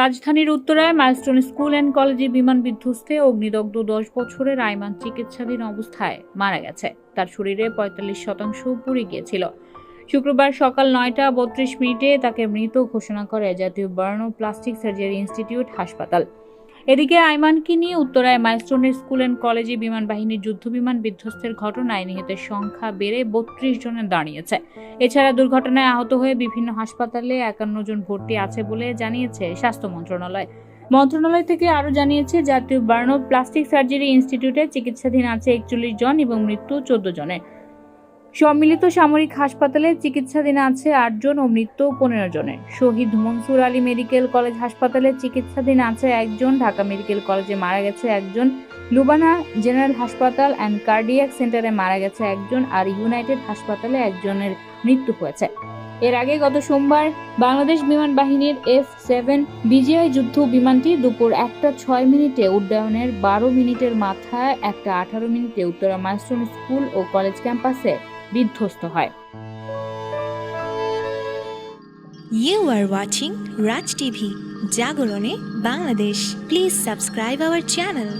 রাজধানীর উত্তরায় milestone school and কলেজে বিমান বিধ্বস্তে অগ্নিদগ্ধ দশ বছরের আইমান চিকিৎসাধীন অবস্থায় মারা গেছে। তার শরীরে পঁয়তাল্লিশ শতাংশ পুড়ে গিয়েছিল। শুক্রবার সকাল নয়টা বত্রিশ মিনিটে তাকে মৃত ঘোষণা করে জাতীয় বার্নো প্লাস্টিক সার্জারি ইনস্টিটিউট হাসপাতাল। এদিকে আইমানকে নিয়ে উত্তরায় মাইলস্টোনের স্কুল অ্যান্ড কলেজে বিমান বাহিনীর যুদ্ধবিমান বিধ্বস্তের ঘটনায় নিহতের সংখ্যা বেড়ে বত্রিশ জনে দাঁড়িয়েছে। এছাড়া দুর্ঘটনায় আহত হয়ে বিভিন্ন হাসপাতালে একান্ন জন ভর্তি আছে বলে জানিয়েছে স্বাস্থ্য মন্ত্রণালয়। মন্ত্রণালয় থেকে আরও জানিয়েছে, জাতীয় বার্নো প্লাস্টিক সার্জারি ইনস্টিটিউটে চিকিৎসাধীন আছে একচল্লিশ জন এবং মৃত্যু চোদ্দ জনের। সম্মিলিত সামরিক হাসপাতালে চিকিৎসাধীন আছে আটজন ও মৃত্যু পনেরো জনের। শহীদ মনসুর আলী মেডিকেল কলেজ হাসপাতালে চিকিৎসাধীন আছে একজন। ঢাকা মেডিকেল কলেজে মারা গেছে একজন। লুবানা জেনারেল হাসপাতাল অ্যান্ড কার্ডিয়াক সেন্টারে মারা গেছে একজন আর ইউনাইটেড হাসপাতালে একজনের মৃত্যু হয়েছে। এর আগে গত সোমবার বাংলাদেশ বিমান বাহিনীর এফ সেভেন বিজিআই যুদ্ধ বিমানটি দুপুর একটা ছয় মিনিটে উড্ডয়নের বারো মিনিটের মাথায় একটা আঠারো মিনিটে উত্তরা মাইলস্টোন স্কুল ও কলেজ ক্যাম্পাসে বিধ্বস্ত হয় You are watching Raj TV, Jagorone, Bangladesh. Please subscribe our channel.